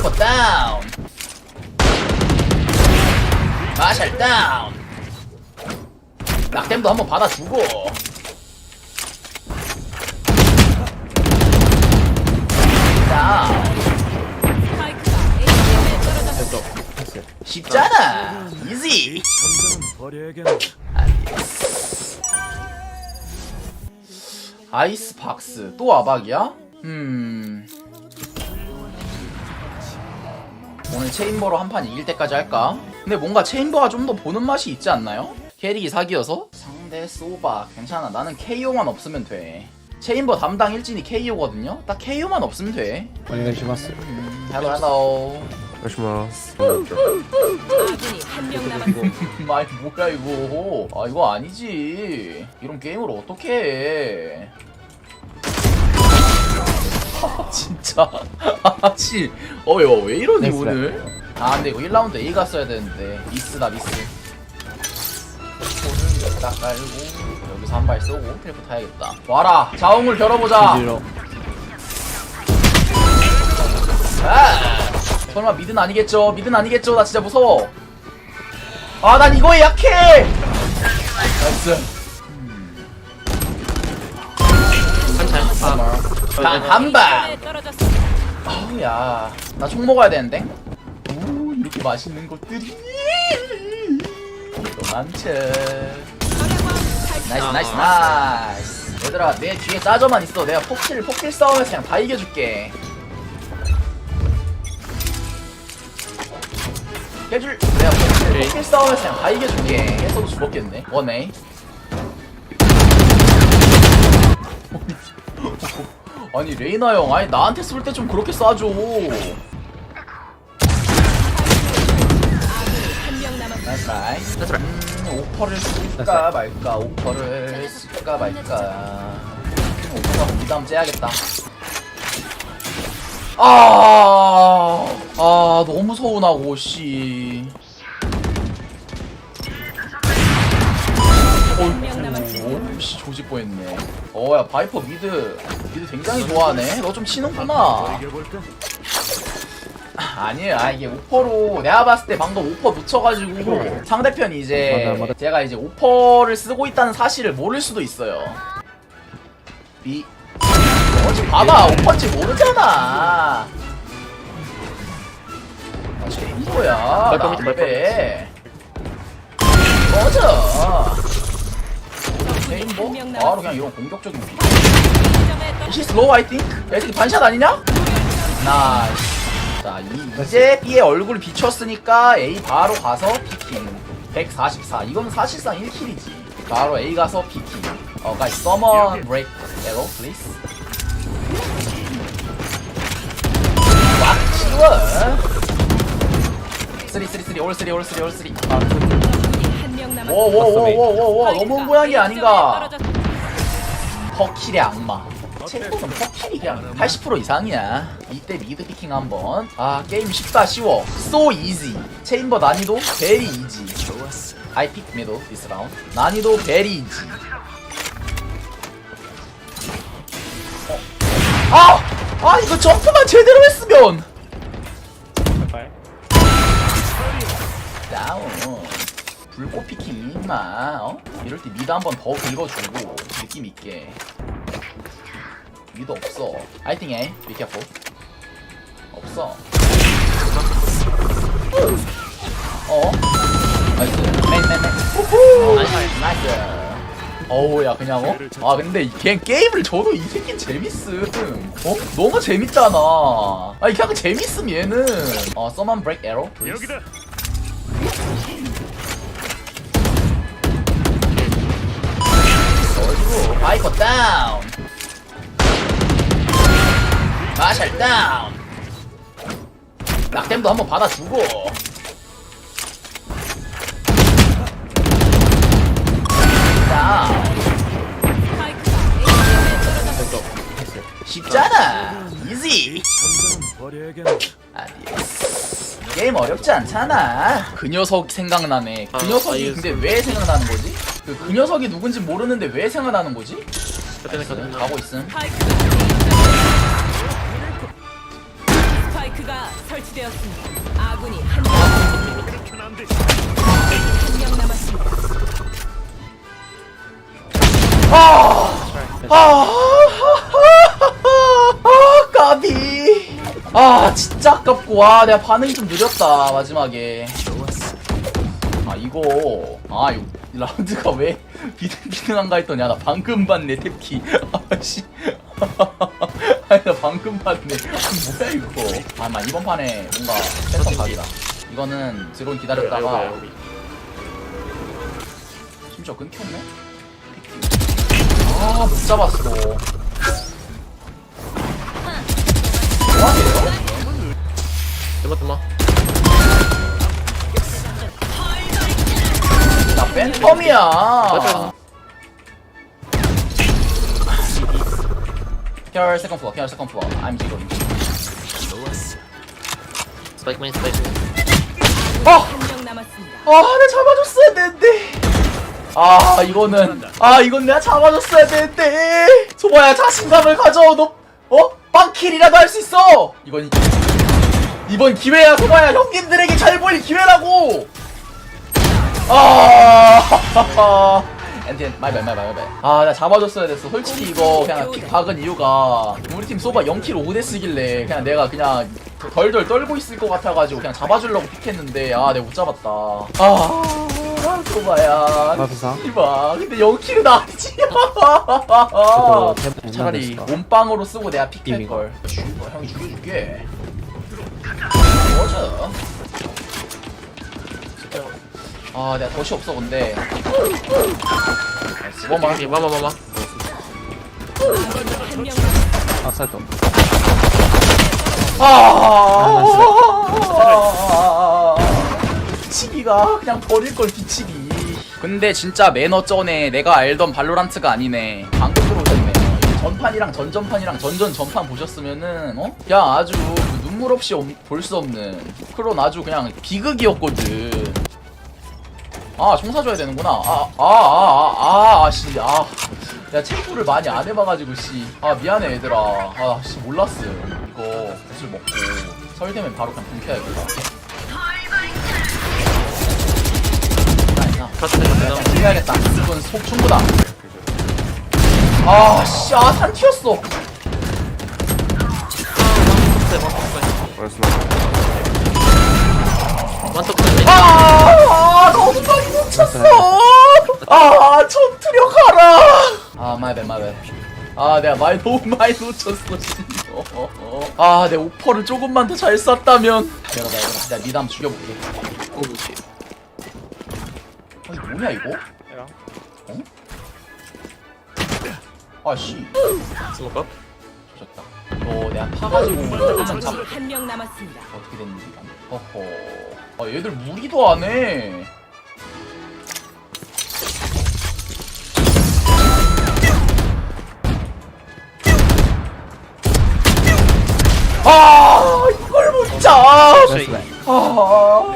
바이퍼 다운 마샬 다운 낙댐도 한번 받아주고. 쉽잖아 이지 천장은 버려야겠네. 아이스 박스 또 아박이야? 음 오늘 체인버로 한 판 이길 때까지 할까? 근데 뭔가 체인버가 좀 더 보는 맛이 있지 않나요? 캐릭이 사기여서? 상대 소바 괜찮아 나는 KO만 없으면 돼 체인버 담당 일진이 KO거든요? 딱 KO만 없으면 돼 오네가시마스. 헬로 헬로 오네가시마스. 아군이 한 명 남았습니다. 아이 뭐야 이거 아 이거 아니지 이런 게임을 어떻게 해 아, 진짜 아씨 어여 왜 이러니 됐어요. 오늘 아 근데 이거 1라운드 A 갔어야 되는데 미스다 미스 폰은 여기다 깔고 여기서 한 발 쏘고 텔포 타야겠다 와라 자웅을 겨뤄보자 뒤로. 아, 설마 미드는 아니겠죠? 미드는 아니겠죠? 나 진짜 무서워. 아, 난 이거에 약해! 나이스. 단, 한 방! A점에 떨어졌습니다. 아우, 야. 나 총 먹어야 되는데? 오, 이렇게 맛있는 것들이. 도망쳐. 나이스, 나이스, 나이스. 얘들아, 내 뒤에 짜져만 있어. 내가 폭킬, 폭킬 싸움에서 그냥 다 이겨줄게. 깨줄 내가 폭킬, 폭킬 싸움에서 그냥 다 이겨줄게 했어도 죽었겠네 원에 아니 레이나 형 아니 나한테 쏠 때 좀 그렇게 쏴줘. 나이스 나이스 음, 오퍼를 쓸까 말까 오퍼를 쓸까 말까. 음, 오퍼가 부담 째야겠다. 아, 아 너무 서운하고 씨. 한명 남았습니다. 어이구, 씨 조질 뻔했네. 어야 바이퍼 미드 미드 굉장히 좋아하네. 너 좀 치는구나. 이겨볼까? 아니에요. 아 이게 오퍼로 내가 봤을 때 방금 오퍼 놓쳐가지고 상대편이 이제. 제가 이제 오퍼를 쓰고 있다는 사실을 모를 수도 있어요. 비 어지 봐봐 오퍼인지 모르잖아. 아 말끔 있지, 나배 꺼져. 체인버 바로 그냥 이런 공격적인 떨어졌습니다. 이시 슬로우 아이 띵크? 애들이 반샷 아니냐? 나이스 자 이, 이제 B의 얼굴 비췄으니까 A 바로 가서 피킹 144 이건 사실상 1킬이지. 바로 A 가서 피킹 어 guys someone break. Arrow please. 꽉 치워 3 3 3 all 3 all 3 all 3 아, 워워워워워워 너무 스파이크가 모양이 A점에 아닌가. 퍼킬의 악마. 체코는 퍼킬이 그냥 80% 이상이야. 이때 미드 피킹 한번. 아 게임 쉽다 쉬워. So easy. 체인버 난이도 very easy. 좋았어. I pick middle this round. 난이도 very easy. 어. 아! 아 이거 점프만 제대로 했으면! 다운 불꽃 피킹 임마 어? 이럴 때 미드 한 번 더 긁어주고 느낌 있게. 미드 없어. I think be careful. 없어. 어? 나이스. 맨 맨맨. 후후 나이스. 나이스 어우 야 그냥 어? 아 근데 걔 게임을 줘도 이 새끼는 재밌음. 어? 너무 재밌잖아. 아니 그냥 재밌음 얘는. 어 someone break arrow please 바이퍼 다운 마샬 다운 낙댐도 한번 받아주고 다운. 됐어. 쉽잖아 이지. 아디오스 게임 어렵지 않잖아 그 녀석 생각나네 그 아, 녀석이 알겠어. 근데 왜 생각나는 거지? 그, 그 녀석이 누군지 모르는데 왜 생각나는 거지? 그때는 그때는 가고 있음 스파이크가 설치되었습니다. 아군이 한명 남았습니다. 한명 남았습니다. 아, 아, 까비. 아, 진짜 아깝고. 와, 내가 반응이 좀 느렸다, 마지막에. 아, 이거. 아, 이거 라운드가 왜 비등비등한가 했더니, 아, 나 방금 봤네, 탭키. 아씨. 아니, 나 방금 봤네. 뭐야, 이거. 아, 마 이번 판에 뭔가 센터 각이다. 이거는 드론 기다렸다가, 심지어 끊겼네? 아, 못 잡았어. 뭐하게요? 대박 대박 나 팬텀이야. Here, second floor. Here, second floor. I'm 지금. 스파이크 메인 스파이크 아, 한명 남았습니다. 아, 내가 잡아줬어야 되는데. 아, 이거는 아, 이건 내가 잡아줬어야 되는데. 소바야 자신감을 가져. 너 어? 빵킬이라도 할 수 있어. 이건 이번 기회야, 소바야. 형님들에게 잘 보일 기회라고. 아, 엔텐 마이바이 마이바이 마이바이. 아, 나 잡아줬어야 됐어. 솔직히 이거 그냥 픽 박은 이유가 우리 팀 소바 0킬 5대 쓰길래 그냥 내가 그냥 덜덜 떨고 있을 것 같아가지고 그냥 잡아주려고 픽했는데 아, 내가 못 잡았다. 아, 소바야. 이봐. 근데 0킬은 아니지. 차라리. 몸빵으로 쓰고 내가 픽할 이미가. 걸. 죽어, 형이 죽여줄게. 뭐죠? 아, 내가 덫이 없어 근데. 마마마마 아군이 한명 남았습니다. 아 사이트 아, 그냥 버릴 걸 뒤치기. 근데 진짜 매너 쩌네. 내가 알던 발로란트가 아니네. 방금 들어오셨네. 전판이랑 전전판이랑 전전 전판 보셨으면은 어? 그냥 아주 그 눈물 없이 볼 수 없는 그런 아주 그냥 비극이었거든. 아 총 사 줘야 되는구나. 아아 아 아 아 씨 아. 야 체크를 많이 안 해봐가지고 씨. 아 미안해 얘들아. 아 씨 몰랐어. 이거 구슬 먹고 설되면 바로 그냥 불켜야겠다. 대박 해야겠다. 이건 속 충분다. 아, 씨, 아, 산 튀었어. 아, 아, 너무 놓쳤어. 아, 전투력 가라. 아, 마이베, 마이베. 아, 내가 말 너무 많이 놓쳤어. 씨. 어, 어, 어. 아, 내 오퍼를 조금만 더 잘 쐈다면. 내가 나 내가 내가 미담 죽여볼게. 오우씨 아니 뭐냐 이거? 어? 아, 씨. 스모커 좋다. 이거 내가 파가지고 한참 잡. 아군이 한명 남았습니다. 어떻게 됐는지 봐. 어허. 아 얘들 무리도 안 해. 아 이걸 못 짜. 아.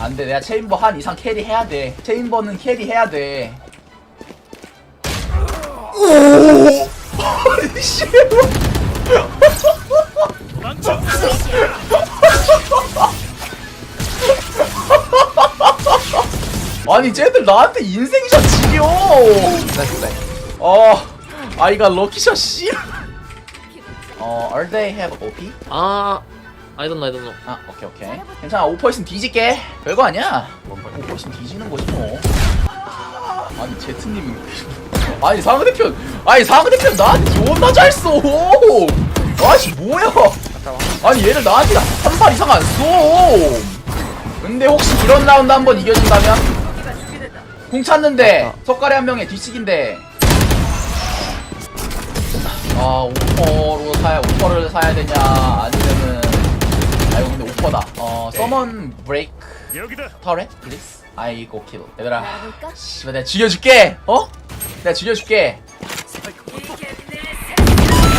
안돼 내가 체인버 한 이상 캐리 해야 돼. 체인버는 캐리 해야 돼. 오. 아니 씨. 아니 쟤들 나한테 인생샷 지려 어 아이가 럭키샷 씨 어, are they have OP? 아 I don't know I don't know 아, 오케이 오케이 괜찮아 5% 있으면 뒤질게 별거 아니야 5% 있으면 뒤지는 거지 뭐 아니 제트님은 아니 상대편 아니 상대편 나한테 존나 잘 써. 아씨 뭐야 아니 얘를 나한테 한 발 이상 안 써. 근데 혹시 이런 라운드 한 번 이겨준다면? 궁 찾는데 석가래 한 명에 뒤치기인데 아 오퍼로 사야 오퍼를 사야 되냐 아니면은 아 이거 근데 오퍼다. 어 서먼 브레이크. 터렛 플리즈 아이고 킬 얘들아. 씨발 내가 죽여줄게. 어? 내가 죽여줄게.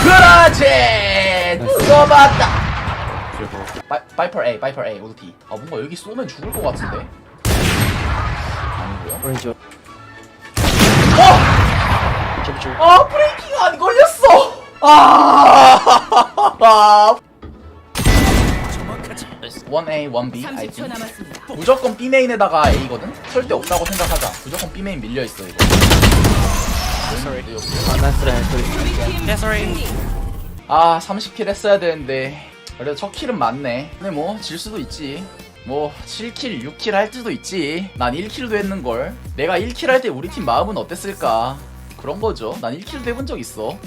그렇지 써봤다. 바이, 바이퍼 A 바이퍼 A 오드 아 뭔가 여기 쏘면 죽을 것 같은데. 아니고요? 오렌지 어! 아 브레이킹 안 걸렸어 아! A 1B I 30초 think 남았습니다. 무조건 B 메인에다가 A거든? 설대 없다고 생각하자. 무조건 B 메인 밀려있어 이거. 아 30킬 했어야 되는데. 그래도 첫 킬은 맞네. 근데 뭐 질 수도 있지. 뭐 7킬 6킬 할 수도 있지. 난 1킬도 했는걸. 내가 1킬 할 때 우리 팀 마음은 어땠을까? 그런 거죠. 난 1킬도 해본 적 있어